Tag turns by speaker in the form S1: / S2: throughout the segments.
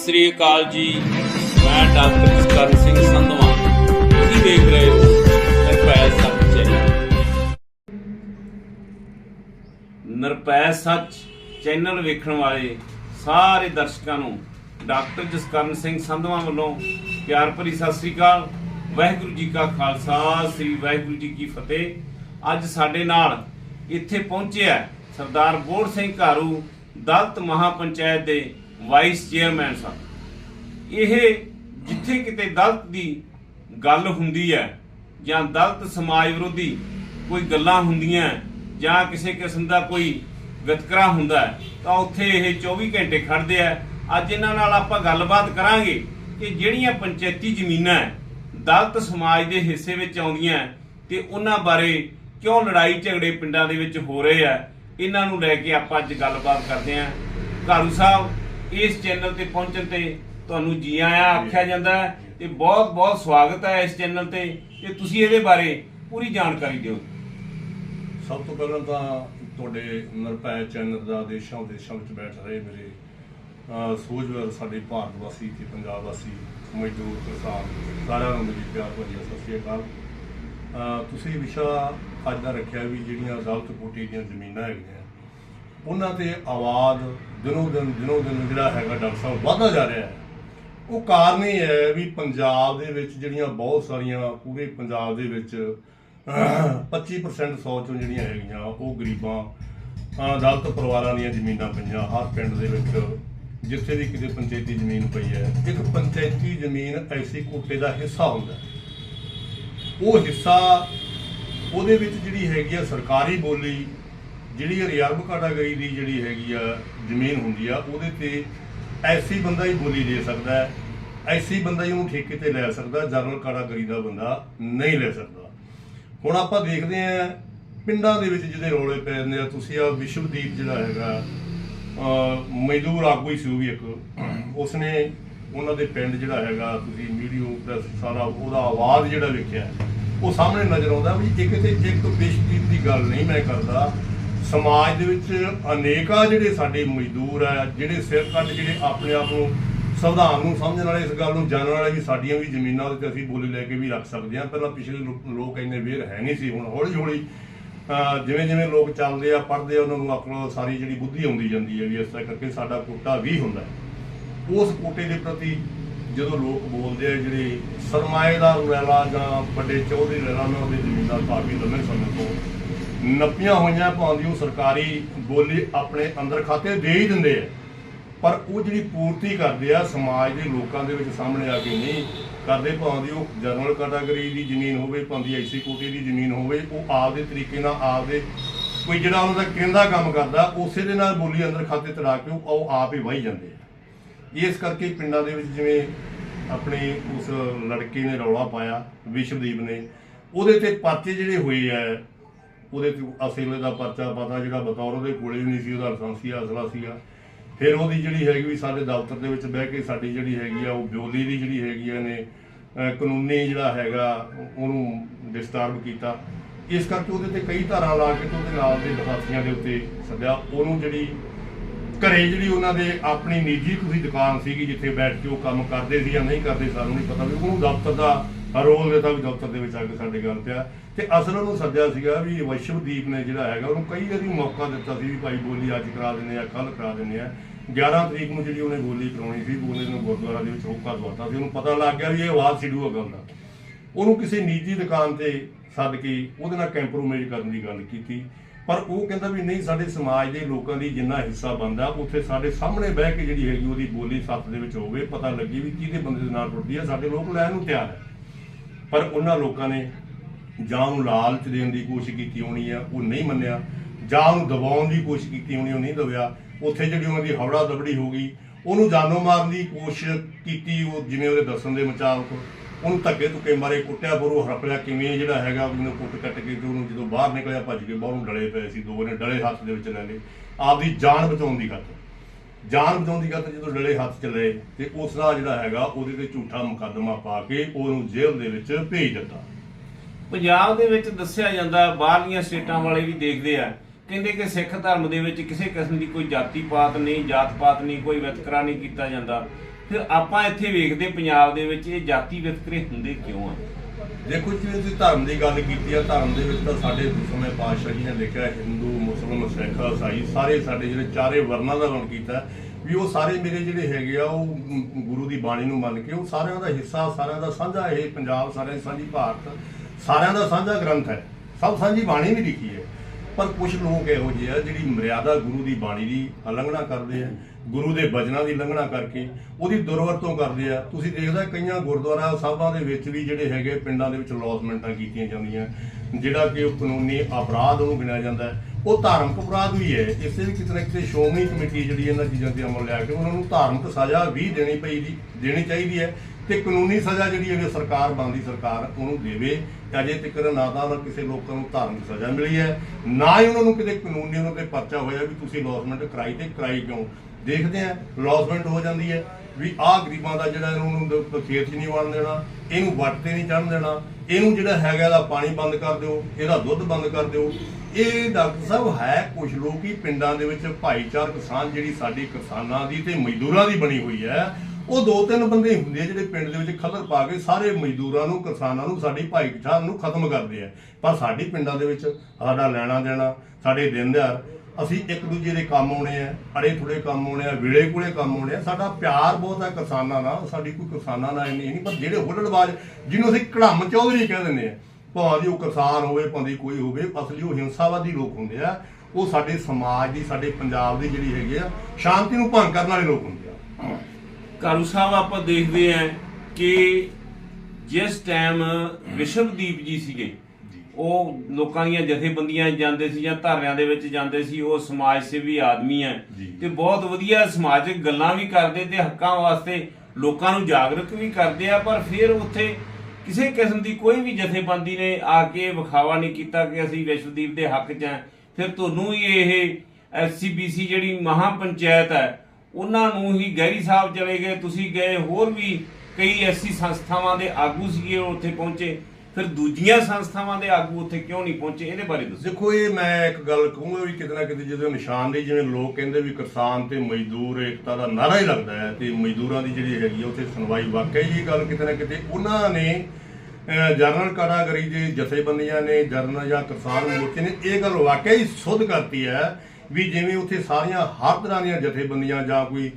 S1: ਸਤਿ ਸ੍ਰੀ ਅਕਾਲ ਜੀ। ਮੈਂ ਡਾਕਟਰ ਕਰਨ ਸਿੰਘ ਸੰਧਵਾ। ਤੁਸੀਂ ਦੇਖ ਰਹੇ ਹੋ ਨਿਰਭੈ ਸੱਚ ਚੈਨਲ। ਨਿਰਭੈ ਸੱਚ ਚੈਨਲ ਵੇਖਣ ਵਾਲੇ ਸਾਰੇ ਦਰਸ਼ਕਾਂ ਨੂੰ ਡਾਕਟਰ ਜਸਕਰਨ ਸਿੰਘ ਸੰਧਵਾ ਵੱਲੋਂ ਪਿਆਰ ਭਰੀ ਸਤਿ ਸ੍ਰੀ ਅਕਾਲ। ਵਾਹਿਗੁਰੂ ਜੀ ਕਾ ਖਾਲਸਾ, ਸ੍ਰੀ ਵਾਹਿਗੁਰੂ ਜੀ ਕੀ ਫਤਿਹ। ਅੱਜ ਸਾਡੇ ਨਾਲ ਇੱਥੇ ਪਹੁੰਚਿਆ ਸਰਦਾਰ ਬੋੜ ਸਿੰਘ ਘਾਰੂ, ਦਲਤ ਮਹਾਪੰਚਾਇਤ ਦੇ ਵਾਈਸ ਚੇਅਰਮੈਨ ਸਨ। ਇਹ ਜਿੱਥੇ ਕਿਤੇ ਦਲਤ ਦੀ ਗੱਲ ਹੁੰਦੀ ਹੈ ਜਾਂ ਦਲਤ ਸਮਾਜ ਵਿਰੋਧੀ ਕੋਈ ਗੱਲਾਂ ਹੁੰਦੀਆਂ ਜਾਂ ਕਿਸੇ ਕਿਸਮ ਦਾ ਕੋਈ ਵਿਤਕਰਾ ਹੁੰਦਾ ਤਾਂ ਉੱਥੇ ਇਹ 24 ਘੰਟੇ ਖੜਦੇ ਆ। ਅੱਜ ਇਹਨਾਂ ਨਾਲ ਆਪਾਂ ਗੱਲਬਾਤ ਕਰਾਂਗੇ ਕਿ ਜਿਹੜੀਆਂ ਪੰਚਾਇਤੀ ਜ਼ਮੀਨਾਂ ਦਲਤ ਸਮਾਜ ਦੇ ਹਿੱਸੇ ਵਿੱਚ ਆਉਂਦੀਆਂ ਹੈ ਤੇ ਉਹਨਾਂ ਬਾਰੇ ਕਿਉਂ ਲੜਾਈ ਝਗੜੇ ਪਿੰਡਾਂ ਦੇ ਵਿੱਚ ਹੋ ਰਹੇ ਆ, ਇਹਨਾਂ ਨੂੰ ਲੈ ਕੇ ਆਪਾਂ ਅੱਜ ਗੱਲਬਾਤ ਕਰਦੇ ਆਂ ਘਾਰੂ ਸਾਹਿਬ ਇਸ ਚੈਨਲ ਤੇ ਪਹੁੰਚਣ ਤੇ ਤੁਹਾਨੂੰ ਜੀ ਆਇਆਂ ਆਖਿਆ ਜਾਂਦਾ ਹੈ ਤੇ ਬਹੁਤ ਬਹੁਤ ਸਵਾਗਤ ਹੈ ਇਸ ਚੈਨਲ ਤੇ ਤੇ ਤੁਸੀਂ ਇਹਦੇ ਬਾਰੇ ਪੂਰੀ ਜਾਣਕਾਰੀ ਦਿਓ।
S2: ਸਭ ਤੋਂ ਪਹਿਲਾਂ ਤਾਂ ਤੁਹਾਡੇ ਨਿਰਭੈ ਚੈਨਲ ਦਾ ਦੇਸ਼ਾਂ ਵਿਦੇਸ਼ਾਂ ਵਿੱਚ ਬੈਠ ਰਹੇ ਮੇਰੇ ਅਹ, ਸੂਝਵਾਨ ਸਾਡੇ ਭਾਰਤ ਵਾਸੀ ਤੇ ਪੰਜਾਬ ਵਾਸੀ ਮਜ਼ਦੂਰ ਕਿਸਾਨ ਸਾਰਿਆਂ ਨੂੰ ਮੇਰੀ ਪਿਆਰ ਭਰੀ ਸਤਿ ਸ਼੍ਰੀ ਅਕਾਲ। ਤੁਸੀਂ ਵਿਸ਼ਾ ਅੱਜ ਦਾ ਰੱਖਿਆ ਵੀ ਜਿਹੜੀਆਂ ਦਲਤ ਕੋਟੀ ਦੀਆਂ ਜ਼ਮੀਨਾਂ ਹੈਗੀਆਂ ਉਹਨਾਂ ਤੇ ਆਵਾਜ਼ ਦਿਨੋਂ ਦਿਨ ਦਿਨੋਂ ਦਿਨ ਜਿਹੜਾ ਹੈਗਾ ਡਾਕਟਰ ਸਾਹਿਬ ਵਧਦਾ ਜਾ ਰਿਹਾ ਹੈ। ਉਹ ਕਾਰਨ ਇਹ ਹੈ ਵੀ ਪੰਜਾਬ ਦੇ ਵਿੱਚ ਜਿਹੜੀਆਂ ਬਹੁਤ ਸਾਰੀਆਂ ਪੂਰੇ ਪੰਜਾਬ ਦੇ ਵਿੱਚ ਅਹ, 25% ਸੌ ਚੋਂ ਜਿਹੜੀਆਂ ਹੈਗੀਆਂ ਉਹ ਗਰੀਬਾਂ ਅਦਾਲਤ ਪਰਿਵਾਰਾਂ ਦੀਆਂ ਜ਼ਮੀਨਾਂ ਪਈਆਂ। ਹਰ ਪਿੰਡ ਦੇ ਵਿੱਚ ਜਿੱਥੇ ਵੀ ਕਿਤੇ ਪੰਚਾਇਤੀ ਜ਼ਮੀਨ ਪਈ ਹੈ ਇੱਕ ਪੰਚਾਇਤੀ ਜ਼ਮੀਨ ਐਸੀ ਕੋਟੇ ਦਾ ਹਿੱਸਾ ਹੁੰਦਾ ਉਹ ਹਿੱਸਾ ਉਹਦੇ ਵਿੱਚ ਜਿਹੜੀ ਹੈਗੀ ਆ ਸਰਕਾਰੀ ਬੋਲੀ ਜਿਹੜੀ ਰਿਜ਼ਰਵ ਕੈਟਾਗਰੀ ਦੀ ਜਿਹੜੀ ਹੈਗੀ ਆ ਜ਼ਮੀਨ ਹੁੰਦੀ ਆ, ਉਹਦੇ ਤੇ ਐਸੀ ਬੰਦਾ ਹੀ ਬੋਲੀ ਦੇ ਸਕਦਾ ਹੈ, ਐਸੀ ਬੰਦਾ ਹੀ ਉਹਨੂੰ ਠੇਕੇ ਤੇ ਲੈ ਸਕਦਾ ਜਨਰਲ ਕੈਟਾਗਰੀ ਦਾ ਬੰਦਾ ਨਹੀਂ ਲੈ ਸਕਦਾ। ਹੁਣ ਆਪਾਂ ਦੇਖਦੇ ਆਂ, ਪਿੰਡਾਂ ਦੇ ਵਿੱਚ ਜਿਹਦੇ ਰੋਲੇ ਪੈ ਜਾਂਦੇ ਆ, ਤੁਸੀਂ ਆ ਵਿਸ਼ਵਦੀਪ ਜਿਹੜਾ ਹੈਗਾ ਮਜ਼ਦੂਰ ਆਗੂ ਹੀ ਸੀ ਉਹ ਵੀ ਇੱਕ, ਉਸਨੇ ਉਹਨਾਂ ਦੇ ਪਿੰਡ ਜਿਹੜਾ ਹੈਗਾ, ਤੁਸੀਂ ਵੀਡੀਓ ਪ੍ਰੈਸ ਸਾਰਾ ਉਹਦਾ ਆਵਾਜ਼ ਜਿਹੜਾ ਵੇਖਿਆ, ਉਹ ਸਾਹਮਣੇ ਨਜ਼ਰ ਆਉਂਦਾ ਵੀ ਜੇ ਕਿਤੇ ਇੱਕ ਵਿਸ਼ਵਦੀਪ ਦੀ ਗੱਲ ਨਹੀਂ ਮੈਂ ਕਰਦਾ ਸਮਾਜ ਦੇ ਵਿੱਚ ਅਨੇਕਾਂ ਜਿਹੜੇ ਸਾਡੇ ਮਜ਼ਦੂਰ ਆ, ਜਿਹੜੇ ਸਿਰ ਕੱਟ ਜਿਹੜੇ ਆਪਣੇ ਆਪ ਨੂੰ ਸੰਵਿਧਾਨ ਨੂੰ ਸਮਝਣ ਵਾਲੇ, ਇਸ ਗੱਲ ਨੂੰ ਜਾਣਨ ਵਾਲੇ ਵੀ ਸਾਡੀਆਂ ਵੀ ਜ਼ਮੀਨਾਂ ਦੇ ਤੇ ਅਸੀਂ ਬੋਲੀ ਲੈ ਕੇ ਵੀ ਰੱਖ ਸਕਦੇ ਹਾਂ। ਪਹਿਲਾਂ ਪਿਛਲੇ ਲੋਕ ਇੰਨੇ ਵੇਰ ਹੈ ਨਹੀਂ ਸੀ, ਹੁਣ ਹੌਲੀ ਹੌਲੀ ਜਿਵੇਂ ਜਿਵੇਂ ਲੋਕ ਚੱਲਦੇ ਆ, ਪੜ੍ਹਦੇ ਆ, ਉਹਨਾਂ ਨੂੰ ਅਕਲ ਸਾਰੀ ਜਿਹੜੀ ਬੁੱਧੀ ਆਉਂਦੀ ਜਾਂਦੀ ਹੈ ਵੀ ਇਸ ਤਰ੍ਹਾਂ ਕਰਕੇ ਸਾਡਾ ਕੋਟਾ ਵੀ ਹੁੰਦਾ ਉਸ ਕੋਟੇ ਦੇ ਪ੍ਰਤੀ ਜਦੋਂ ਲੋਕ ਬੋਲਦੇ ਆ, ਜਿਹੜੇ ਸਰਮਾਏਦਾਰ ਰੈਲਾ ਜਾਂ ਵੱਡੇ ਚੌਧਰੀ ਲੈਲਾ ਨੇ ਉਹਦੀ ਜ਼ਮੀਨਦਾਰ ਕਾਫੀ ਲੰਮੇ ਸਮੇਂ ਤੋਂ ਨੱਪੀਆਂ ਹੋਈਆਂ ਭਾਂਦੀ ਉਹ ਸਰਕਾਰੀ ਬੋਲੀ ਆਪਣੇ ਅੰਦਰ ਖਾਤੇ ਦੇ ਹੀ ਦਿੰਦੇ ਆ। ਪਰ ਉਹ ਜਿਹੜੀ ਪੂਰਤੀ ਕਰਦੇ ਆ, ਸਮਾਜ ਦੇ ਲੋਕਾਂ ਦੇ ਵਿੱਚ ਸਾਹਮਣੇ ਆ ਕੇ ਨਹੀਂ ਕਰਦੇ ਭਾਵੇਂ ਉਹ ਜਨਰਲ ਕੈਟਾਗਰੀ ਦੀ ਜ਼ਮੀਨ ਹੋਵੇ ਭਾਂਦੀ ਐਸੀ ਕੋਟੀ ਦੀ ਜ਼ਮੀਨ ਹੋਵੇ, ਉਹ ਆਪਦੇ ਤਰੀਕੇ ਨਾਲ ਆਪਦੇ ਕੋਈ ਜਿਹੜਾ ਉਹਨਾਂ ਦਾ ਕਹਿੰਦਾ ਕੰਮ ਕਰਦਾ, ਉਸੇ ਦੇ ਨਾਲ ਬੋਲੀ ਅੰਦਰ ਖਾਤੇ ਤੜਾ ਕੇ ਉਹ ਆਪ ਹੀ ਵਹੀ ਜਾਂਦੇ ਆ। ਇਸ ਕਰਕੇ ਪਿੰਡਾਂ ਦੇ ਵਿੱਚ ਜਿਵੇਂ ਆਪਣੇ ਉਸ ਲੜਕੇ ਨੇ ਰੌਲਾ ਪਾਇਆ, ਵਿਸ਼ਵਦੀਪ ਨੇ, ਉਹਦੇ ਤੇ ਪਰਚੇ ਜਿਹੜੇ ਹੋਏ ਆ ਉਹਦੇ ਤੇ ਅਸਲੇ ਦਾ ਪਰਚਾ ਪਤਾ ਜਿਹੜਾ ਬਤੌਰ ਉਹਦੇ ਕੋਲੇ ਨਹੀਂ ਸੀ ਉਹਦਾ ਲਾਇਸੈਂਸੀ ਅਸਲਾ ਸੀਗਾ ਫਿਰ ਉਹਦੀ ਜਿਹੜੀ ਹੈਗੀ ਵੀ ਸਾਡੇ ਦਫ਼ਤਰ ਦੇ ਵਿੱਚ ਬਹਿ ਕੇ ਸਾਡੀ ਜਿਹੜੀ ਹੈਗੀ ਆ, ਉਹ ਬਿਓਲੀ ਦੀ ਜਿਹੜੀ ਹੈਗੀ ਆ ਨੇ ਕਾਨੂੰਨੀ ਜਿਹੜਾ ਹੈਗਾ, ਉਹਨੂੰ ਡਿਸਟਰਬ ਕੀਤਾ। ਇਸ ਕਰਕੇ ਉਹਦੇ ਤੇ ਕਈ ਧਾਰਾ ਲਾ ਕੇ ਉਹਦੇ ਨਾਲ ਦੇ ਦਫਾਤੀਆਂ ਦੇ ਉੱਤੇ ਸੱਦਿਆ। ਉਹਨੂੰ ਜਿਹੜੀ, ਘਰੇ ਜਿਹੜੀ ਉਹਨਾਂ ਦੇ ਆਪਣੀ ਨਿੱਜੀ ਕੋਈ ਦੁਕਾਨ ਸੀਗੀ ਜਿੱਥੇ ਬੈਠ ਕੇ ਉਹ ਕੰਮ ਕਰਦੇ ਸੀ ਜਾਂ ਨਹੀਂ ਕਰਦੇ ਸਾਨੂੰ ਨਹੀਂ ਪਤਾ ਵੀ ਉਹਨੂੰ ਦਫ਼ਤਰ ਦਾ ਰੋਲ ਦੇ ਤੱਕ ਦਫ਼ਤਰ ਦੇ ਵਿੱਚ ਆ ਕੇ ਸਾਡੇ ਗੱਲ ਪਿਆ ਤੇ ਅਸਲ ਉਹਨੂੰ ਸੱਦਿਆ ਸੀਗਾ ਵੀ ਵਿਸ਼ਵਦੀਪ ਨੇ ਜਿਹੜਾ ਹੈਗਾ, ਉਹਨੂੰ ਕਈ ਵਾਰੀ ਮੌਕਾ ਦਿੱਤਾ ਸੀ ਵੀ ਭਾਈ ਬੋਲੀ ਅੱਜ ਕਰਾ ਦਿੰਦੇ ਆ ਕੱਲ ਕਰਾ ਦਿੰਦੇ ਆ। 11 ਤਰੀਕ ਨੂੰ ਜਿਹੜੀ ਉਹਨੇ ਬੋਲੀ ਕਰਾਉਣੀ ਸੀ, ਬੋਲੇ ਨੂੰ ਗੁਰਦੁਆਰਾ ਦੇ ਵਿੱਚ ਹੋਕਾ ਦਵਾਤਾ ਸੀ, ਉਹਨੂੰ ਪਤਾ ਲੱਗ ਗਿਆ ਵੀ ਇਹ ਆਵਾਜ਼ ਛਿੜੂ ਗੱਲ ਦਾ। ਉਹਨੂੰ ਕਿਸੇ ਨਿੱਜੀ ਦੁਕਾਨ ਤੇ ਸੱਦ ਕੇ ਉਹਦੇ ਨਾਲ ਕੰਪਰੋਮਾਈਜ਼ ਕਰਨ ਦੀ ਗੱਲ ਕੀਤੀ। ਪਰ ਉਹ ਕਹਿੰਦਾ ਵੀ ਨਹੀਂ, ਸਾਡੇ ਸਮਾਜ ਦੇ ਲੋਕਾਂ ਦੀ ਜਿੰਨਾ ਹਿੱਸਾ ਬਣਦਾ, ਉੱਥੇ ਸਾਡੇ ਸਾਹਮਣੇ ਬਹਿ ਕੇ ਜਿਹੜੀ ਹੈਗੀ ਉਹਦੀ ਬੋਲੀ ਸੱਤ ਦੇ ਵਿੱਚ ਹੋਵੇ, ਪਤਾ ਲੱਗੀ ਵੀ ਕਿਹਦੇ ਬੰਦੇ ਦੇ ਨਾਲ ਟੁੱਟਦੀ ਹੈ ਸਾਡੇ ਲੋਕ ਲੈਣ ਨੂੰ ਤਿਆਰ ਹੈ ਪਰ ਉਹਨਾਂ ਲੋਕਾਂ ਨੇ ਜਾਂ ਉਹਨੂੰ ਲਾਲਚ ਦੇਣ ਦੀ ਕੋਸ਼ਿਸ਼ ਕੀਤੀ ਹੋਣੀ ਆ, ਉਹ ਨਹੀਂ ਮੰਨਿਆ। ਜਾਂ ਉਹਨੂੰ ਦਬਾਉਣ ਦੀ ਕੋਸ਼ਿਸ਼ ਕੀਤੀ ਹੋਣੀ, ਉਹ ਨਹੀਂ ਦਬਿਆ। ਉੱਥੇ ਜਿਹੜੀ ਉਹਨਾਂ ਦੀ ਹਵੜਾ ਦਬੜੀ ਹੋ ਗਈ, ਉਹਨੂੰ ਜਾਨੋਂ ਮਾਰਨ ਦੀ ਕੋਸ਼ਿਸ਼ ਕੀਤੀ, ਉਹ ਜਿਵੇਂ ਉਹਦੇ ਦੱਸਣ ਦੇ ਮੁਤਾਬਕ ਉਹਨੂੰ ਧੱਕੇ ਧੁੱਕੇ ਮਾਰੇ, ਕੁੱਟਿਆ, ਬਰੂ ਹਰਪਲਿਆ ਕਿਵੇਂ ਜਿਹੜਾ ਹੈਗਾ ਉਹਨੂੰ ਕੁੱਟ ਕੱਟ ਕੇ ਤੇ ਉਹਨੂੰ ਜਦੋਂ ਬਾਹਰ ਨਿਕਲਿਆ, ਭੱਜ ਕੇ ਬਾਹਰੋਂ ਡਲੇ ਪਏ ਸੀ, ਦੋ ਨੇ ਡਲੇ ਹੱਥ ਦੇ ਵਿੱਚ ਲੈ ਲਏ। ਆਪਦੀ ਜਾਨ ਬਚਾਉਣ ਦੀ ਖਾਤਰ। ਜਾਨ ਬਚਾਉਣ ਦੀ ਖਾਤਰ ਜਦੋਂ ਡਲੇ ਹੱਥ ਚ ਤੇ ਉਸ ਦਾ ਜਿਹੜਾ ਹੈਗਾ ਉਹਦੇ ਤੇ ਝੂਠਾ ਮੁਕੱਦਮਾ ਪਾ ਕੇ ਉਹਨੂੰ ਜੇਲ੍ਹ ਦੇ ਵਿੱਚ ਭੇਜ ਦਿੱਤਾ।
S1: ਪੰਜਾਬ ਦੇ ਵਿੱਚ ਦੱਸਿਆ ਜਾਂਦਾ ਬਾਹਰਲੀਆਂ ਸਟੇਟਾਂ ਵਾਲੇ ਵੀ ਦੇਖਦੇ ਆ, ਕਹਿੰਦੇ ਕਿ ਸਿੱਖ ਧਰਮ ਦੇ ਵਿੱਚ ਕਿਸੇ ਕਿਸਮ ਦੀ ਕੋਈ ਜਾਤੀ ਪਾਤ ਨਹੀਂ, ਜਾਤ ਪਾਤ ਨਹੀਂ, ਕੋਈ ਵਿਤਕਰਾ ਨਹੀਂ ਕੀਤਾ ਜਾਂਦਾ। ਫਿਰ ਆਪਾਂ ਇੱਥੇ ਵੇਖਦੇ ਪੰਜਾਬ ਦੇ ਵਿੱਚ ਇਹ ਜਾਤੀ ਵਿਤਕਰੇ ਹੁੰਦੇ ਕਿਉਂ ਆ?
S2: ਦੇਖੋ ਜਿਵੇਂ ਤੁਸੀਂ ਧਰਮ ਦੀ ਗੱਲ ਕੀਤੀ ਆ, ਧਰਮ ਦੇ ਵਿੱਚ ਤਾਂ ਸਾਡੇ ਦਸਵੇਂ ਪਾਤਸ਼ਾਹ ਜੀ ਨੇ ਲਿਖਿਆ, ਹਿੰਦੂ ਮੁਸਲਮਾਨ ਸਿੱਖ, ਇਸਾਈ, ਸਾਰੇ ਸਾਡੇ ਜਿਹੜੇ ਚਾਰੇ ਵਰਨਾਂ ਦਾ ਵਰਣ ਕੀਤਾ, ਵੀ ਉਹ ਸਾਰੇ ਮੇਰੇ ਜਿਹੜੇ ਹੈਗੇ ਆ, ਉਹ ਗੁਰੂ ਦੀ ਬਾਣੀ ਨੂੰ ਮੰਨ ਕੇ, ਉਹ ਸਾਰਿਆਂ ਦਾ ਹਿੱਸਾ, ਸਾਰਿਆਂ ਦਾ ਸਾਂਝਾ, ਇਹ ਪੰਜਾਬ, ਸਾਰਿਆਂ ਦੀ ਸਾਂਝੀ ਭਾਰਤ, ਸਾਰਿਆਂ ਦਾ ਸਾਂਝਾ ਗ੍ਰੰਥ ਹੈ। ਸਭ ਸਾਂਝੀ ਬਾਣੀ ਵੀ ਲਿਖੀ ਹੈ। ਪਰ ਕੁਝ ਲੋਕ ਇਹੋ ਜਿਹੇ ਆ ਜਿਹੜੀ ਮਰਿਆਦਾ ਗੁਰੂ ਦੀ ਬਾਣੀ ਦੀ ਉਲੰਘਣਾ ਕਰਦੇ ਆ, ਗੁਰੂ ਦੇ ਬਚਨਾਂ ਦੀ ਉਲੰਘਣਾ ਕਰਕੇ ਉਹਦੀ ਦੁਰਵਰਤੋਂ ਕਰਦੇ ਆ। ਤੁਸੀਂ ਦੇਖਦਾ ਕਈਆਂ ਗੁਰਦੁਆਰਾ ਸਾਹਿਬਾਂ ਦੇ ਵਿੱਚ ਵੀ ਜਿਹੜੇ ਹੈਗੇ ਪਿੰਡਾਂ ਦੇ ਵਿੱਚ ਲੌਸਮੈਂਟਾਂ ਕੀਤੀਆਂ ਜਾਂਦੀਆਂ, ਜਿਹੜਾ ਕਿ ਉਹ ਕਾਨੂੰਨੀ ਅਪਰਾਧ ਉਹਨੂੰ ਗਿਣਿਆ ਜਾਂਦਾ ਉਹ ਧਾਰਮਿਕ ਅਪਰਾਧ ਵੀ ਹੈ। ਇਸੇ ਵੀ ਕਿਤੇ ਨਾ ਕਿਤੇ ਸ਼੍ਰੋਮਣੀ ਕਮੇਟੀ ਜਿਹੜੀ ਇਹਨਾਂ ਚੀਜ਼ਾਂ ਤੇ ਅਮਲ ਲਿਆ ਕੇ ਉਹਨਾਂ ਨੂੰ ਧਾਰਮਿਕ ਸਜ਼ਾ ਵੀ ਦੇਣੀ ਪਈਦੀ ਦੇਣੀ ਚਾਹੀਦੀ ਹੈ। ਤੇ ਕਾਨੂੰਨੀ ਸਜ਼ਾ ਜਿਹੜੀ ਹੈ ਸਰਕਾਰ ਬੰਦੀ ਸਰਕਾਰ ਉਹਨੂੰ ਦੇਵੇ ਅਜੇ ਤੱਕ ਨਾ ਤਾਂ ਕਿਸੇ ਲੋਕਾਂ ਨੂੰ ਧਾਰਮਿਕ ਸਜ਼ਾ ਮਿਲੀ ਹੈ, ਨਾ ਹੀ ਉਹਨਾਂ ਨੂੰ ਕਿਤੇ ਕਾਨੂੰਨੀ ਉਹਨਾਂ ਤੇ ਪਰਚਾ ਹੋਇਆ ਵੀ ਤੁਸੀਂ ਲੌਸਮੈਂਟ ਕਰਾਈ ਤੇ ਕਰਾਈ ਕਿਉਂ? ਦੇਖਦੇ ਆ ਲੌਸਮੈਂਟ ਹੋ ਜਾਂਦੀ ਹੈ ਵੀ ਆਹ ਗਰੀਬਾਂ ਦਾ ਜਿਹੜਾ ਇਹਨੂੰ ਖੇਤ 'ਚ ਨਹੀਂ ਵੜਨ ਦੇਣਾ, ਇਹਨੂੰ ਵੱਟ ਤੇ ਨਹੀਂ ਚੜਨ ਦੇਣਾ, ਇਹਨੂੰ ਜਿਹੜਾ ਹੈਗਾ ਇਹਦਾ ਪਾਣੀ ਬੰਦ ਕਰ ਦਿਓ, ਇਹਦਾ ਦੁੱਧ ਬੰਦ ਕਰ ਦਿਓ। ਇਹ ਡਾਕਟਰ ਸਾਹਿਬ ਹੈ ਕੁਝ ਲੋਕ ਹੀ ਪਿੰਡਾਂ ਦੇ ਵਿੱਚ ਭਾਈਚਾਰਕ ਸਾਂਝ ਜਿਹੜੀ ਸਾਡੀ ਕਿਸਾਨਾਂ ਦੀ ਤੇ ਮਜ਼ਦੂਰਾਂ ਦੀ ਬਣੀ ਹੋਈ ਹੈ ਉਹ ਦੋ ਤਿੰਨ ਬੰਦੇ ਹੁੰਦੇ ਆ ਜਿਹੜੇ ਪਿੰਡ ਦੇ ਵਿੱਚ ਖੱਲਰ ਪਾ ਕੇ ਸਾਰੇ ਮਜ਼ਦੂਰਾਂ ਨੂੰ, ਕਿਸਾਨਾਂ ਨੂੰ, ਸਾਡੀ ਭਾਈਚਾਰ ਨੂੰ ਖਤਮ ਕਰਦੇ ਆ। ਪਰ ਸਾਡੇ ਪਿੰਡਾਂ ਦੇ ਵਿੱਚ ਸਾਡਾ ਲੈਣਾ ਦੇਣਾ, ਸਾਡੇ ਦਿਨ ਦਿਹਾੜ ਅਸੀਂ ਇੱਕ ਦੂਜੇ ਦੇ ਕੰਮ ਆਉਣੇ ਆ ਅੜੇ ਥੋੜੇ ਕੰਮ ਆਉਣੇ ਆ ਵੇਲੇ ਕੋਲੇ ਕੰਮ ਆਉਣੇ ਆ। ਸਾਡਾ ਪਿਆਰ ਬਹੁਤ ਆ ਕਿਸਾਨਾਂ ਨਾਲ, ਸਾਡੀ ਕੋਈ ਕਿਸਾਨਾਂ ਨਾਲ ਇੰਨੀ ਨਹੀਂ, ਪਰ ਜਿਹੜੇ ਹੁੱਲੜਬਾਜ਼ ਜਿਹਨੂੰ ਅਸੀਂ ਕੜਮ ਚੌਧਰੀ ਕਹਿ ਦਿੰਦੇ ਆ, ਭਾਵੇਂ ਦੀ ਉਹ ਕਿਸਾਨ ਹੋਵੇ, ਭਾਵੇਂ ਕੋਈ ਹੋਵੇ, ਅਸਲੀ ਉਹ ਹਿੰਸਾਵਾਦੀ ਲੋਕ ਹੁੰਦੇ ਆ, ਉਹ ਸਾਡੇ ਸਮਾਜ ਦੀ, ਸਾਡੇ ਪੰਜਾਬ ਦੀ ਜਿਹੜੀ ਹੈਗੀ ਆ, ਸ਼ਾਂਤੀ ਨੂੰ ਭੰਗ ਕਰਨ ਵਾਲੇ ਲੋਕ ਹੁੰਦੇ ਆ।
S1: ਕਾਲੂ ਸਾਹਿਬ ਆਪਾਂ ਦੇਖਦੇ ਆਂ ਕਿ ਜਿਸ ਟਾਈਮ ਵਿਸ਼ਵਦੀਪ ਜੀ ਸੀਗੇ ਉਹ ਲੋਕਾਂ ਦੀਆਂ ਜਥੇਬੰਦੀਆਂ ਜਾਂਦੇ ਸੀ ਜਾਂ ਧਰਨਿਆਂ ਦੇ ਵਿੱਚ ਜਾਂਦੇ ਸੀ ਉਹ ਸਮਾਜ ਸੇਵੀ ਆਦਮੀ ਹੈ। ਤੇ ਬਹੁਤ ਵਧੀਆ ਸਮਾਜਿਕ ਗੱਲਾਂ ਵੀ ਕਰਦੇ ਤੇ ਹੱਕਾਂ ਵਾਸਤੇ ਲੋਕਾਂ ਨੂੰ ਜਾਗਰੂਕ ਵੀ ਕਰਦੇ ਆ ਪਰ ਫਿਰ ਉੱਥੇ ਕਿਸੇ ਕਿਸਮ ਦੀ ਕੋਈ ਵੀ ਜਥੇਬੰਦੀ ਨੇ ਆ ਕੇ ਵਿਖਾਵਾ ਨਹੀਂ ਕੀਤਾ ਕਿ ਅਸੀਂ ਵਿਸ਼ਵਦੀਪ ਦੇ ਹੱਕ 'ਚ ਹਾਂ ਫਿਰ ਤੁਹਾਨੂੰ ਹੀ ਇਹ ਐਸਸੀਬੀਸੀ ਜਿਹੜੀ ਮਹਾ ਪੰਚਾਇਤ ਹੈ ਉਹਨਾਂ ਨੂੰ ਹੀ ਗਹਿਰੀ ਸਾਹਿਬ ਚਲੇ ਗਏ, ਤੁਸੀਂ ਗਏ, ਹੋਰ ਵੀ ਕਈ ਐਸੀ ਸੰਸਥਾਵਾਂ ਦੇ ਆਗੂ ਸੀਗੇ, ਉਹ ਉੱਥੇ ਪਹੁੰਚੇ। ਫਿਰ ਦੂਜੀਆਂ ਸੰਸਥਾਵਾਂ ਦੇ ਆਗੂ ਉੱਥੇ ਕਿਉਂ ਨਹੀਂ ਪਹੁੰਚੇ? ਇਹਦੇ ਬਾਰੇ ਦੱਸੋ।
S2: ਦੇਖੋ, ਇਹ ਮੈਂ ਇੱਕ ਗੱਲ ਕਹੂੰਗਾ ਵੀ ਕਿਤੇ ਨਾ ਕਿਤੇ ਜਦੋਂ ਨਿਸ਼ਾਨਦੇਹੀ ਜਿਵੇਂ ਲੋਕ ਕਹਿੰਦੇ ਵੀ ਕਿਸਾਨ ਤੇ ਮਜ਼ਦੂਰ ਏਕਤਾ ਦਾ ਨਾਰਾ ਹੀ ਲੱਗਦਾ ਹੈ ਤੇ ਮਜ਼ਦੂਰਾਂ ਦੀ ਜਿਹੜੀ ਹੈਗੀ ਆ ਉੱਥੇ ਸੁਣਵਾਈ, ਵਾਕਿਆ ਹੀ ਇਹ ਗੱਲ ਕਿਤੇ ਨਾ ਕਿਤੇ ਉਹਨਾਂ ਨੇ ਜਨਰਲ ਕਾਰਾਗਰੀ ਦੇ ਜਥੇਬੰਦੀਆਂ ਨੇ ਜਰਨਲ ਜਾਂ ਕਿਸਾਨ ਮੋਰਚੇ ਨੇ, ਇਹ ਗੱਲ ਵਾਕਿਆ ਹੀ ਸੁਧ ਕਰਤੀ ਹੈ ਵੀ ਜਿਵੇਂ ਉੱਥੇ ਸਾਰੀਆਂ ਹਰ ਤਰ੍ਹਾਂ ਦੀਆਂ ਜਥੇਬੰਦੀਆਂ ਜਾਂ ਕੋਈ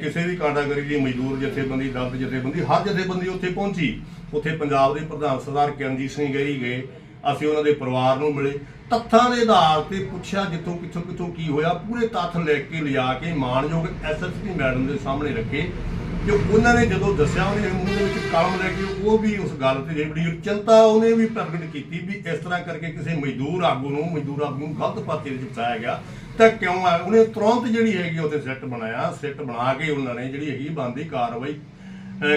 S2: ਕਿਸੇ ਵੀ ਕੈਟਾਗਰੀ ਦੀ ਮਜ਼ਦੂਰ ਜਥੇਬੰਦੀ ਦਲਿਤ ਜਥੇਬੰਦੀ, ਹਰ ਜਥੇਬੰਦੀ ਉੱਥੇ ਪਹੁੰਚੀ। ਉੱਥੇ ਪੰਜਾਬ ਦੇ ਪ੍ਰਧਾਨ ਸਰਦਾਰ ਕਿਰਨਜੀਤ ਸਿੰਘ ਗਹਿਰੀ ਗਏ। ਅਸੀਂ ਉਹਨਾਂ ਦੇ ਪਰਿਵਾਰ ਨੂੰ ਮਿਲੇ। ਤੱਥਾਂ ਦੇ ਆਧਾਰ ਤੇ ਪੁੱਛਿਆ ਜਿੱਥੋਂ ਕਿੱਥੋਂ ਕਿੱਥੋਂ ਕੀ ਹੋਇਆ। ਪੂਰੇ ਤੱਥ ਲੈ ਕੇ ਲਿਆ ਕੇ ਮਾਨਯੋਗ ਐਸਐਸਪੀ ਮੈਡਮ ਦੇ ਸਾਹਮਣੇ ਰੱਖੇ। ਕਿ ਉਹਨਾਂ ਨੇ ਜਦੋਂ ਦੱਸਿਆ, ਉਹਨੇ ਮੂੰਹ ਦੇ ਵਿੱਚ ਕਲਮ ਲੈ ਕੇ ਉਹ ਵੀ ਉਸ ਗੱਲ ਤੇ ਜਿਹੜੀ ਚਿੰਤਾ ਉਹਨੇ ਵੀ ਪ੍ਰਗਟ ਕੀਤੀ ਵੀ ਇਸ ਤਰ੍ਹਾਂ ਕਰਕੇ ਕਿਸੇ ਮਜ਼ਦੂਰ ਆਗੂ ਨੂੰ, ਮਜ਼ਦੂਰ ਆਗੂ ਨੂੰ ਗਲਤ ਪਾਸੇ ਵਿੱਚ ਫਸਾਇਆ ਗਿਆ। ਤਾਂ ਕਿਉਂ ਆ? ਉਹਨੇ ਤੁਰੰਤ ਜਿਹੜੀ ਹੈਗੀ ਉੱਥੇ ਸੈੱਟ ਬਣਾਇਆ, ਸੈੱਟ ਬਣਾ ਕੇ ਉਹਨਾਂ ਨੇ ਜਿਹੜੀ ਹੈਗੀ ਬੰਦੀ ਕਾਰਵਾਈ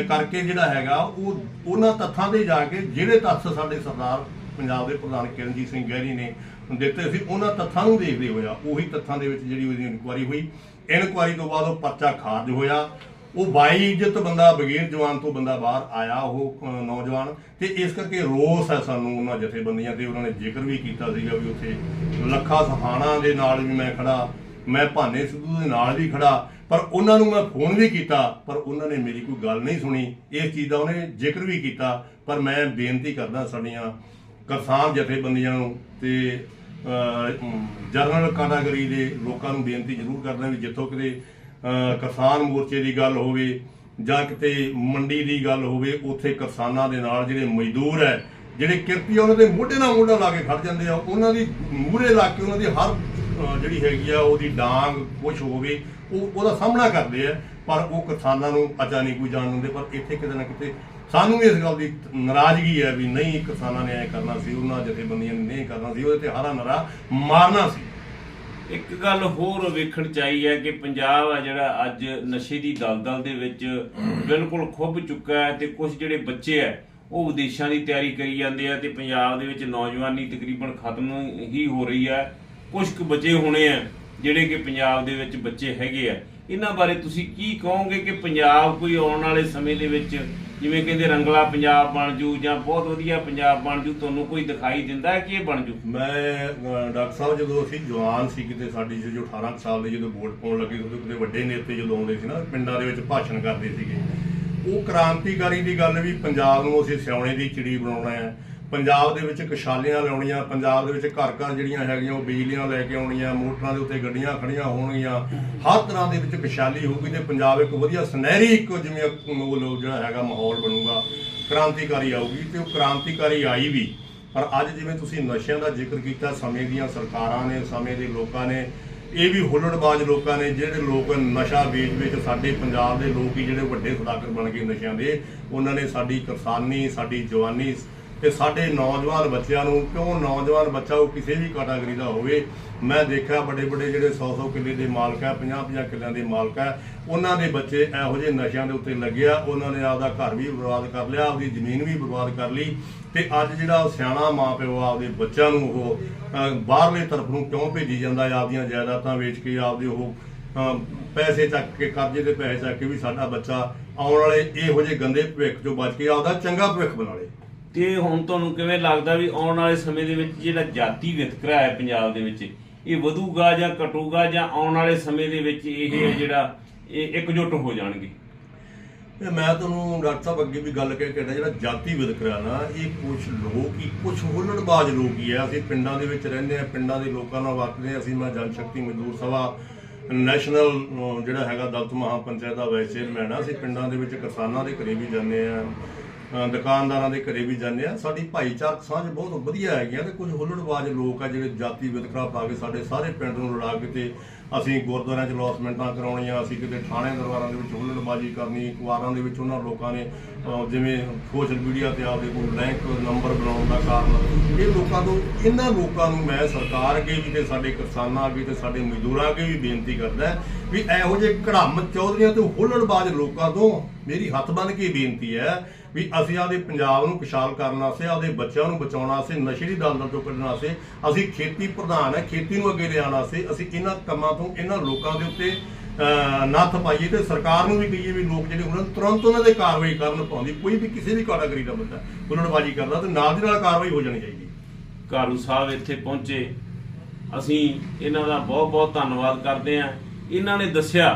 S2: ਕਰਕੇ ਜਿਹੜਾ ਹੈਗਾ, ਉਹ ਉਹਨਾਂ ਤੱਥਾਂ ਤੇ ਜਾ ਕੇ ਜਿਹੜੇ ਤੱਥ ਸਾਡੇ ਸਰਦਾਰ ਪੰਜਾਬ ਦੇ ਪ੍ਰਧਾਨ ਕਿਰਨਜੀਤ ਸਿੰਘ ਗਹਿਰੀ ਨੇ ਦਿੱਤੇ ਸੀ, ਉਹਨਾਂ ਤੱਥਾਂ ਨੂੰ ਦੇਖਦੇ ਹੋਇਆ ਉਹੀ ਤੱਥਾਂ ਦੇ ਵਿੱਚ ਜਿਹੜੀ ਉਹਦੀ ਇਨਕੁਆਰੀ ਹੋਈ। ਇਨਕੁਆਰੀ ਤੋਂ ਬਾਅਦ ਉਹ ਪਰਚਾ ਖਾਰਜ ਹੋਇਆ। ਉਹ ਬਾਈ ਇੱਜ਼ਤ ਬੰਦਾ ਬਗੈਰ ਜਵਾਨ ਤੋਂ ਬੰਦਾ ਬਾਹਰ ਆਇਆ ਉਹ ਅਹ, ਨੌਜਵਾਨ ਤੇ ਇਸ ਕਰਕੇ ਰੋਸ ਹੈ ਸਾਨੂੰ ਉਹਨਾਂ ਜਥੇਬੰਦੀਆਂ ਤੇ ਉਹਨਾਂ ਨੇ ਜ਼ਿਕਰ ਵੀ ਕੀਤਾ ਸੀਗਾ ਵੀ ਉੱਥੇ ਲੱਖਾ ਸਹਾਣਾ ਦੇ ਨਾਲ ਵੀ ਮੈਂ ਖੜਾ ਮੈਂ ਭਾਨੇ ਸਿੱਧੂ ਦੇ ਨਾਲ ਵੀ ਖੜਾ ਪਰ ਉਹਨਾਂ ਨੂੰ ਮੈਂ ਫੋਨ ਵੀ ਕੀਤਾ ਪਰ ਉਹਨਾਂ ਨੇ ਮੇਰੀ ਕੋਈ ਗੱਲ ਨਹੀਂ ਸੁਣੀ। ਇਸ ਚੀਜ਼ ਦਾ ਉਹਨੇ ਜ਼ਿਕਰ ਵੀ ਕੀਤਾ ਪਰ ਮੈਂ ਬੇਨਤੀ ਕਰਦਾ ਸਾਡੀਆਂ ਕਿਸਾਨ ਜਥੇਬੰਦੀਆਂ ਨੂੰ ਤੇ ਅਹ, ਅਮ, ਜਨਰਲ ਕੈਟਾਗਰੀ ਦੇ ਲੋਕਾਂ ਨੂੰ ਬੇਨਤੀ ਜ਼ਰੂਰ ਕਰਦਾ ਵੀ ਜਿੱਥੋਂ ਕਿਤੇ ਕਿਸਾਨ ਮੋਰਚੇ ਦੀ ਗੱਲ ਹੋਵੇ ਜਾਂ ਕਿਤੇ ਮੰਡੀ ਦੀ ਗੱਲ ਹੋਵੇ, ਉੱਥੇ ਕਿਸਾਨਾਂ ਦੇ ਨਾਲ ਜਿਹੜੇ ਮਜ਼ਦੂਰ ਹੈ, ਜਿਹੜੇ ਕਿਰਤੀ ਉਹਨਾਂ ਦੇ ਮੋਢੇ ਨਾਲ ਮੋਢਾ ਲਾ ਕੇ ਖੜ ਜਾਂਦੇ ਆ। ਉਹਨਾਂ ਦੀ ਮੂਹਰੇ ਲਾ ਕੇ ਉਹਨਾਂ ਦੀ ਹਰ ਜਿਹੜੀ ਹੈਗੀ ਆ, ਉਹਦੀ ਡਾਂਗ ਕੁਛ ਹੋਵੇ, ਉਹ ਉਹਦਾ ਸਾਹਮਣਾ ਕਰਦੇ ਆ। ਪਰ ਉਹ ਕਿਸਾਨਾਂ ਨੂੰ ਅਚਾ ਨਹੀਂ ਕੋਈ ਜਾਣ ਦਿੰਦੇ, ਪਰ ਇੱਥੇ ਕਿਤੇ ਨਾ ਕਿਤੇ ਸਾਨੂੰ ਇਸ ਗੱਲ ਦੀ ਨਾਰਾਜ਼ਗੀ ਹੈ ਵੀ ਨਹੀਂ ਕਿਸਾਨਾਂ ਨੇ ਐ ਕਰਨਾ ਸੀ, ਉਹਨਾਂ ਜਥੇਬੰਦੀਆਂ ਨੇ ਨਹੀਂ ਕਰਨਾ ਸੀ, ਉਹਦੇ ਤੇ ਹਰਾ ਨਰਾ ਮਾਰਨਾ ਸੀ।
S1: ਇੱਕ ਗੱਲ ਹੋਰ ਵੇਖਣ ਚ ਆਈ ਹੈ ਕਿ ਪੰਜਾਬ ਆ ਜਿਹੜਾ ਅੱਜ ਨਸ਼ੇ ਦੀ ਦਲਦਲ ਦੇ ਵਿੱਚ ਬਿਲਕੁਲ ਖੁੱਭ ਚੁੱਕਾ ਹੈ ਤੇ ਕੁਝ ਜਿਹੜੇ ਬੱਚੇ ਆ, ਉਹ ਵਿਦੇਸ਼ਾਂ ਦੀ ਤਿਆਰੀ ਕਰੀ ਜਾਂਦੇ ਆ ਤੇ ਪੰਜਾਬ ਦੇ ਵਿੱਚ ਨੌਜਵਾਨੀ ਤਕਰੀਬਨ ਖਤਮ ਹੀ ਹੋ ਰਹੀ ਹੈ। ਕੁਝ ਕੁ ਬੱਚੇ ਹੋਣੇ ਆ ਜਿਹੜੇ ਕਿ ਪੰਜਾਬ ਦੇ ਵਿੱਚ ਬੱਚੇ ਹੈਗੇ ਆ। ਇਹਨਾਂ ਬਾਰੇ ਤੁਸੀਂ ਕੀ ਕਹੋਗੇ ਕਿ ਪੰਜਾਬ ਕੋਈ ਆਉਣ ਵਾਲੇ ਸਮੇਂ ਦੇ ਵਿੱਚ ਜਿਵੇਂ ਕਹਿੰਦੇ ਰੰਗਲਾ ਪੰਜਾਬ ਬਣ ਜੂ ਜਾਂ ਬਹੁਤ ਵਧੀਆ ਪੰਜਾਬ ਬਣ ਜੂ ਤੁਹਾਨੂੰ ਕੋਈ ਦਿਖਾਈ ਦਿੰਦਾ ਹੈ ਕਿ ਇਹ ਬਣ ਜੂ?
S2: ਮੈਂ ਅਹ, ਡਾਕਟਰ ਸਾਹਿਬ ਜਦੋਂ ਅਸੀਂ ਜਵਾਨ ਸੀ ਕਿਤੇ ਸਾਡੀ ਜੋ 18 ਕੁ ਸਾਲ ਦੇ ਜਦੋਂ ਵੋਟ ਪਾਉਣ ਲੱਗੇ ਉਦੋਂ ਕਿਤੇ ਵੱਡੇ ਨੇਤੇ ਜਦੋਂ ਆਉਂਦੇ ਸੀ ਨਾ ਪਿੰਡਾਂ ਦੇ ਵਿੱਚ ਭਾਸ਼ਣ ਕਰਦੇ ਸੀਗੇ। ਉਹ ਕ੍ਰਾਂਤੀਕਾਰੀ ਦੀ ਗੱਲ ਵੀ ਪੰਜਾਬ ਨੂੰ ਅਸੀਂ ਸਿਆਉਣੇ ਦੀ ਚਿੜੀ ਬਣਾਉਣਾ ਹੈ। ਪੰਜਾਬ ਦੇ ਵਿੱਚ ਕਸ਼ਾਲੀਆਂ ਲਾਉਣੀਆਂ ਪੰਜਾਬ ਦੇ ਵਿੱਚ ਘਰ ਘਰ ਜਿਹੜੀਆਂ ਹੈਗੀਆਂ, ਉਹ ਬਿਜਲੀਆਂ ਲੈ ਕੇ ਆਉਣੀਆਂ, ਮੋਟਰਾਂ ਦੇ ਉੱਤੇ ਗੱਡੀਆਂ ਖੜੀਆਂ ਹੋਣਗੀਆਂ, ਹਰ ਤਰ੍ਹਾਂ ਦੇ ਵਿੱਚ ਕਸ਼ਾਲੀ ਹੋਊਗੀ ਤੇ ਪੰਜਾਬ ਇੱਕ ਵਧੀਆ ਸੁਨਹਿਰੀ ਇੱਕ ਜਿਵੇਂ ਮਤਲਬ ਜਿਹੜਾ ਹੈਗਾ ਮਾਹੌਲ ਬਣੂਗਾ, ਕ੍ਰਾਂਤੀਕਾਰੀ ਆਊਗੀ ਤੇ ਉਹ ਕ੍ਰਾਂਤੀਕਾਰੀ ਆਈ ਵੀ। ਪਰ ਅੱਜ ਜਿਵੇਂ ਤੁਸੀਂ ਨਸ਼ਿਆਂ ਦਾ ਜ਼ਿਕਰ ਕੀਤਾ, ਸਮੇਂ ਦੀਆਂ ਸਰਕਾਰਾਂ ਨੇ, ਸਮੇਂ ਦੇ ਲੋਕਾਂ ਨੇ, ਇਹ ਵੀ ਹੁੱਲੜਬਾਜ਼ ਲੋਕਾਂ ਨੇ, ਜਿਹੜੇ ਲੋਕ ਨਸ਼ਾ ਵੇਚ ਵਿੱਚ ਸਾਡੇ ਪੰਜਾਬ ਦੇ ਲੋਕ ਹੀ ਜਿਹੜੇ ਵੱਡੇ ਸੌਦਾਗਰ ਬਣ ਗਏ ਨਸ਼ਿਆਂ ਦੇ, ਉਹਨਾਂ ਨੇ ਸਾਡੀ ਕਿਸਾਨੀ, ਸਾਡੀ ਜਵਾਨੀ ਕਿ ਸਾਡੇ ਨੌਜਵਾਨ ਬੱਚਿਆਂ ਨੂੰ ਕਿਉਂ ਨੌਜਵਾਨ ਬੱਚਾ ਉਹ ਕਿਸੇ ਵੀ ਕੈਟਾਗਰੀ ਦਾ ਹੋਵੇ। ਮੈਂ ਦੇਖਿਆ ਵੱਡੇ ਵੱਡੇ ਜਿਹੜੇ 100 100 ਕਿੱਲੇ ਦੇ ਮਾਲਕ ਹੈ 50 50 ਕਿੱਲਿਆਂ ਦੇ ਮਾਲਕ ਹੈ, ਉਹਨਾਂ ਦੇ ਬੱਚੇ ਇਹੋ ਜਿਹੇ ਨਸ਼ਿਆਂ ਦੇ ਉੱਤੇ ਲੱਗਿਆ ਉਹਨਾਂ ਨੇ ਆਪਦਾ ਘਰ ਵੀ ਬਰਬਾਦ ਕਰ ਲਿਆ, ਆਪਦੀ ਜ਼ਮੀਨ ਵੀ ਬਰਬਾਦ ਕਰ ਲਈ ਤੇ ਅੱਜ ਜਿਹੜਾ ਸਿਆਣਾ ਮਾਂ ਪਿਓ ਆਪਦੇ ਬੱਚਿਆਂ ਨੂੰ ਉਹ ਬਾਹਰਲੇ ਤਰਫ ਨੂੰ ਕਿਉਂ ਭੇਜੀ ਜਾਂਦਾ ਆਪਦੀਆਂ ਜਾਇਦਾਦਾਂ ਵੇਚ ਕੇ ਆਪਦੇ ਉਹ ਪੈਸੇ ਚੱਕ ਕੇ, ਕਰਜ਼ੇ ਦੇ ਪੈਸੇ ਚੱਕ ਕੇ ਵੀ ਸਾਡਾ ਬੱਚਾ ਆਉਣ ਵਾਲੇ ਇਹੋ ਜਿਹੇ ਗੰਦੇ ਭਵਿੱਖ ਚੋਂ ਬਚ ਕੇ ਆਪਦਾ ਚੰਗਾ ਭਵਿੱਖ ਬਣਾ ਲੇ।
S1: ਤੇ ਹੁਣ ਤੁਹਾਨੂੰ ਕਿਵੇਂ ਲੱਗਦਾ ਵੀ ਆਉਣ ਵਾਲੇ ਸਮੇਂ ਦੇ ਵਿੱਚ ਜਿਹੜਾ ਜਾਤੀ ਵਿਤਕਰਾ ਹੈ ਪੰਜਾਬ ਦੇ ਵਿੱਚ, ਇਹ ਵਧੂਗਾ ਜਾਂ ਘਟੂਗਾ ਜਾਂ ਆਉਣ ਵਾਲੇ ਸਮੇਂ ਦੇ ਵਿੱਚ ਇਹ ਜਿਹੜਾ, ਇਹ ਇਕਜੁੱਟ ਹੋ ਜਾਣਗੇ?
S2: ਇਹ ਮੈਂ ਤੁਹਾਨੂੰ ਡਾਕਟਰ ਸਾਹਿਬ ਅੱਗੇ ਵੀ ਗੱਲ ਕਹਿ ਕਹਿਣਾ ਜਿਹੜਾ ਜਾਤੀ ਵਿਤਕਰਾ ਨਾ, ਇਹ ਕੁਝ ਲੋਕ ਹੀ ਕੁਝ ਹੁੱਲੜਬਾਜ਼ ਲੋਕ ਹੀ ਆ। ਅਸੀਂ ਪਿੰਡਾਂ ਦੇ ਵਿੱਚ ਰਹਿੰਦੇ ਆ, ਪਿੰਡਾਂ ਦੇ ਲੋਕਾਂ ਨਾਲ ਵਰਤਦੇ ਹਾਂ ਅਸੀਂ ਮੈਂ ਜਨ ਸ਼ਕਤੀ ਮਜ਼ਦੂਰ ਸਭਾ, ਨੈਸ਼ਨਲ ਜਿਹੜਾ ਹੈਗਾ ਦਲਤ ਮਹਾਪੰਚਾਇਤ ਦਾ ਵਾਈਸ ਚੇਅਰਮੈਨ ਆ। ਅਸੀਂ ਪਿੰਡਾਂ ਦੇ ਵਿੱਚ ਕਿਸਾਨਾਂ ਦੇ ਘਰੇ ਵੀ ਜਾਂਦੇ ਆ। ਦੁਕਾਨਦਾਰਾਂ ਦੇ ਘਰੇ ਵੀ ਜਾਂਦੇ ਆ। ਸਾਡੀ ਭਾਈਚਾਰਕ ਸਾਂਝ ਬਹੁਤ ਵਧੀਆ ਹੈਗੀ ਆ ਤੇ ਕੁਝ ਹੁੱਲੜਬਾਜ਼ ਲੋਕ ਆ ਜਿਹੜੇ ਜਾਤੀ ਵਿਤਕਰਾ ਪਾ ਕੇ ਸਾਡੇ ਸਾਰੇ ਪਿੰਡ ਨੂੰ ਲੜਾ ਕੇ ਤੇ ਅਸੀਂ ਗੁਰਦੁਆਰਿਆਂ 'ਚ ਲੌਸਮੈਂਟਾਂ ਕਰਾਉਣੀਆਂ, ਅਸੀਂ ਕਿਤੇ ਥਾਣੇ ਦਰਬਾਰਾਂ ਦੇ ਵਿੱਚ ਹੁੱਲੜਬਾਜ਼ੀ ਕਰਨੀ, ਅਖਬਾਰਾਂ ਦੇ ਵਿੱਚ ਉਹਨਾਂ ਲੋਕਾਂ ਨੇ ਜਿਵੇਂ ਸੋਸ਼ਲ ਮੀਡੀਆ ਤੇ ਆਪਦੇ ਕੋਲ ਬਲੈਂਕ ਨੰਬਰ ਬਣਾਉਣ ਦਾ ਕਾਰਨ। ਇਹ ਲੋਕਾਂ ਤੋਂ, ਇਹਨਾਂ ਲੋਕਾਂ ਨੂੰ ਮੈਂ ਸਰਕਾਰ ਅੱਗੇ ਵੀ ਤੇ ਸਾਡੇ ਕਿਸਾਨਾਂ ਅੱਗੇ ਤੇ ਸਾਡੇ ਮਜ਼ਦੂਰਾਂ ਅੱਗੇ ਵੀ ਬੇਨਤੀ ਕਰਦਾ ਵੀ ਇਹੋ ਜਿਹੇ ਘੜਮ ਚੌਧਰੀਆਂ ਤੇ ਹੁੱਲੜਬਾਜ਼ ਲੋਕਾਂ ਤੋਂ ਮੇਰੀ ਹੱਥ ਬੰਨ ਕੇ ਬੇਨਤੀ ਹੈ ਵੀ ਅਸੀਂ ਆਦੇ ਪੰਜਾਬ ਨੂੰ ਖੁਸ਼ਹਾਲ ਕਰਨ ਵਾਸਤੇ ਆਦੇ ਬੱਚਿਆਂ ਨੂੰ ਬਚਾਉਣ ਵਾਸਤੇ, ਨਸ਼ੇ ਦੀ ਦਲਦਲ ਤੋਂ ਕੱਢਣ ਵਾਸਤੇ ਅਸੀਂ ਖੇਤੀ ਪ੍ਰਧਾਨ ਹੈ, ਖੇਤੀ ਨੂੰ ਅੱਗੇ ਲਿਆਉਣ ਵਾਸਤੇ ਅਸੀਂ ਇਹਨਾਂ ਕੰਮਾਂ ਤੋਂ ਇਹਨਾਂ ਲੋਕਾਂ ਦੇ ਉੱਤੇ ਨੱਥ ਪਾਈਏ ਤੇ ਸਰਕਾਰ ਨੂੰ ਵੀ ਕਹੀਏ ਵੀ ਲੋਕ ਜਿਹੜੇ ਉਹਨਾਂ ਤੁਰੰਤ ਉਹਨਾਂ ਦੇ ਕਾਰਵਾਈ ਕਰਨ ਪਾਉਂਦੀ, ਕੋਈ ਵੀ ਕਿਸੇ ਵੀ ਕੈਟਾਗਰੀ ਦਾ ਬੰਦਾ ਹੁੱਲੜਬਾਜ਼ੀ ਕਰਦਾ ਤੇ ਨਾਲ ਦੀ ਨਾਲ ਕਾਰਵਾਈ ਹੋ ਜਾਣੀ ਚਾਹੀਦੀ।
S1: ਕਾਲੂ ਸਾਹਿਬ ਇੱਥੇ ਪਹੁੰਚੇ। ਅਸੀਂ ਇਹਨਾਂ ਦਾ ਬਹੁਤ ਬਹੁਤ ਧੰਨਵਾਦ ਕਰਦੇ ਹਾਂ। ਇਹਨਾਂ ਨੇ ਦੱਸਿਆ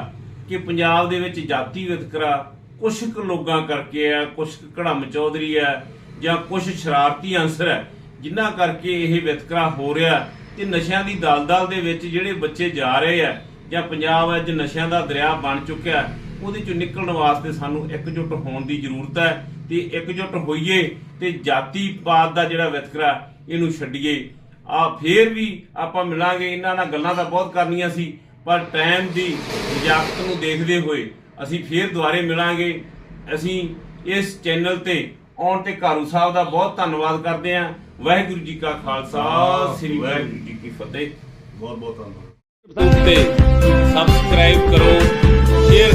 S1: ਕਿ ਪੰਜਾਬ ਦੇ ਵਿੱਚ ਜਾਤੀ ਵਿਤਕਰਾ ਕੁਝ ਕੁ ਲੋਕਾਂ ਕਰਕੇ ਹੈ ਕੁਝ ਕੁ ਚੌਧਰੀ ਹੈ ਜਾਂ ਕੁਝ ਸ਼ਰਾਰਤੀ ਅੰਸਰ ਹੈ ਜਿਨ੍ਹਾਂ ਕਰਕੇ ਇਹ ਵਿਤਕਰਾ ਹੋ ਰਿਹਾ। ਤੇ ਨਸ਼ਿਆਂ ਦੀ ਦਲਦਲ ਦੇ ਵਿੱਚ ਜਿਹੜੇ ਬੱਚੇ ਜਾ ਰਹੇ ਆ, ਜਾਂ ਪੰਜਾਬ ਅੱਜ ਨਸ਼ਿਆਂ ਦਾ ਦਰਿਆ ਬਣ ਚੁੱਕਿਆ, ਉਹਦੇ ਚੋਂ ਨਿਕਲਣ ਵਾਸਤੇ ਸਾਨੂੰ ਇਕਜੁੱਟ ਹੋਣ ਦੀ ਜ਼ਰੂਰਤ ਹੈ ਤੇ ਇਕਜੁੱਟ ਹੋਈਏ ਤੇ ਜਾਤੀ ਪਾਤ ਦਾ ਜਿਹੜਾ ਵਿਤਕਰਾ, ਇਹਨੂੰ ਛੱਡੀਏ। ਆ ਫੇਰ ਵੀ ਆਪਾਂ ਮਿਲਾਂਗੇ, ਇਹਨਾਂ ਨਾਲ ਗੱਲਾਂ ਤਾਂ ਬਹੁਤ ਕਰਨੀਆਂ ਸੀ, ਪਰ ਟਾਈਮ ਦੀ ਇਜਾਜ਼ਤ ਨੂੰ ਦੇਖਦੇ ਹੋਏ ਅਸੀਂ ਫੇਰ ਦੁਬਾਰੇ ਮਿਲਾਂਗੇ। ਅਸੀਂ ਇਸ ਚੈਨਲ ਤੇ ਆਉਣ ਤੇ ਕਾਰੂ ਸਾਹਿਬ ਦਾ ਬਹੁਤ ਧੰਨਵਾਦ ਕਰਦੇ ਹਾਂ। ਵਾਹਿਗੁਰੂ ਜੀ ਕਾ ਖਾਲਸਾ ਸ੍ਰੀ ਵਾਹਿਗੁਰੂ ਜੀ ਕੀ ਫਤਿਹ।
S2: ਬਹੁਤ ਬਹੁਤ ਧੰਨਵਾਦ
S1: ਤੇ ਸਬਸਕ੍ਰਾਈਬ ਕਰੋ ਸ਼ੇਅਰ